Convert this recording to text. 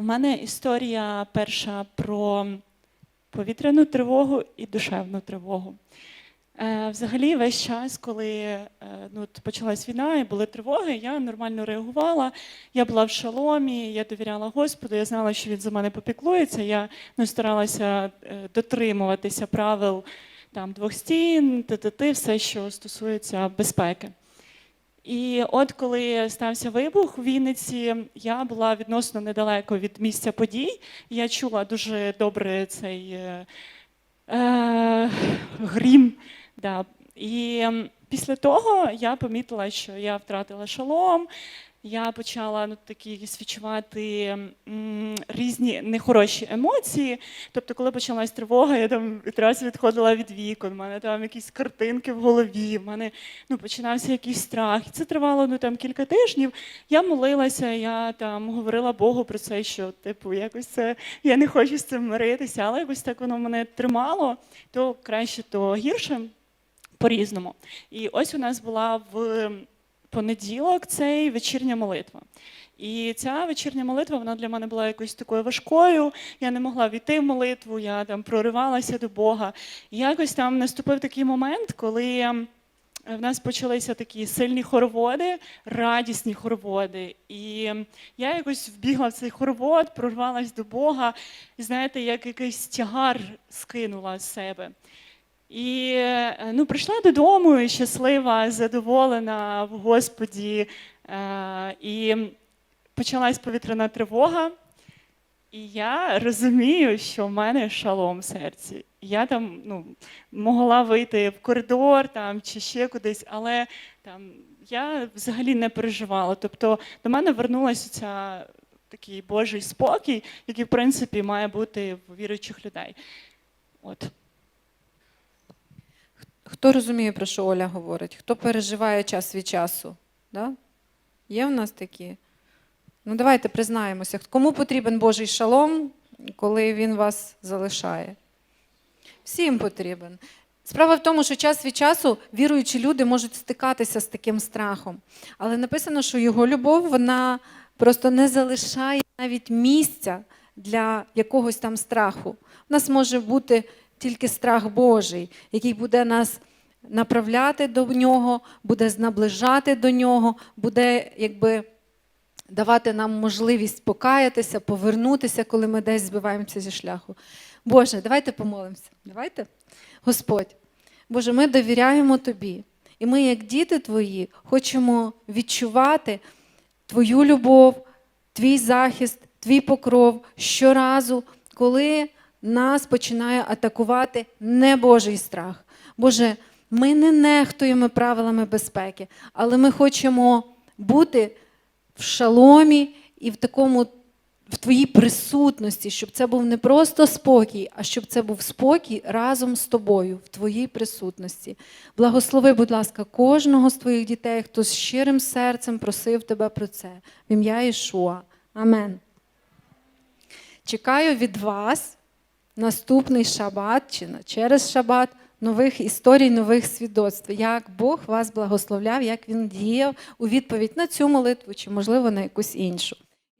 У мене історія перша про повітряну тривогу і душевну тривогу. Е, Взагалі, весь час, коли е, ну, почалась війна і були тривоги, я нормально реагувала. Я була в шаломі, я довіряла Господу, я знала, що він за мене попіклується. Я ну, старалася е, дотримуватися правил там, двох стін, т-т-т, все, що стосується безпеки. І от коли стався вибух у Вінниці, я була відносно недалеко від місця подій. Я чула дуже добре цей е, е, грім. Да. І після того я помітила, що я втратила шолом. Я почала ну, такі якісь відчувати м, різні нехороші емоції. Тобто, коли почалась тривога, я там відразу відходила від вікон, в мене там якісь картинки в голові, в мене ну, починався якийсь страх. І це тривало ну, там, кілька тижнів. Я молилася, я там говорила Богу про це, що типу, якось це я не хочу з цим миритися, але якось так воно мене тримало, то краще, то гірше по-різному. І ось у нас була в понеділок цей вечірня молитва. І ця вечірня молитва вона для мене була якось такою важкою. Я не могла війти в молитву, я там проривалася до Бога. І якось там наступив такий момент, коли ем, в нас почалися такі сильні хороводи, радісні хороводи. І ем, я якось вбігла в цей хоровод, прорвалась до Бога, і знаєте, як якийсь тягар скинула з себе. І е, ну, прийшла додому щаслива, задоволена в Господі. Е, І почалась повітряна тривога. І я розумію, що в мене шалом в серці. Я там ну, могла вийти в коридор там, чи ще кудись, але там, я взагалі не переживала. Тобто до мене вернулася такий Божий спокій, який, в принципі, має бути в віруючих людей. От. Хто розуміє, про що Оля говорить? Хто переживає час від часу? Да? Є в нас такі? Ну, давайте признаємося, кому потрібен Божий шалом, коли він вас залишає? Всім потрібен. Справа в тому, що час від часу віруючі люди можуть стикатися з таким страхом. Але написано, що його любов вона просто не залишає навіть місця для якогось там страху. У нас може бути тільки страх Божий, який буде нас направляти до нього, буде наближати до нього, буде якби давати нам можливість покаятися, повернутися, коли ми десь збиваємося зі шляху. Боже, давайте помолимося. Давайте. Господь, Боже, ми довіряємо Тобі. І ми, як діти Твої, хочемо відчувати Твою любов, Твій захист, Твій покров щоразу, коли нас починає атакувати небожий страх. Боже, ми не нехтуємо правилами безпеки, але ми хочемо бути в шаломі і в такому в твоїй присутності, щоб це був не просто спокій, а щоб це був спокій разом з тобою, в твоїй присутності. Благослови, будь ласка, кожного з твоїх дітей, хто з щирим серцем просив тебе про це. В ім'я Ішуа. Амен. Чекаю від вас наступний шабат чи через шабат нових історій, нових свідоцтв, як Бог вас благословляв, як Він діяв у відповідь на цю молитву чи, можливо, на якусь іншу.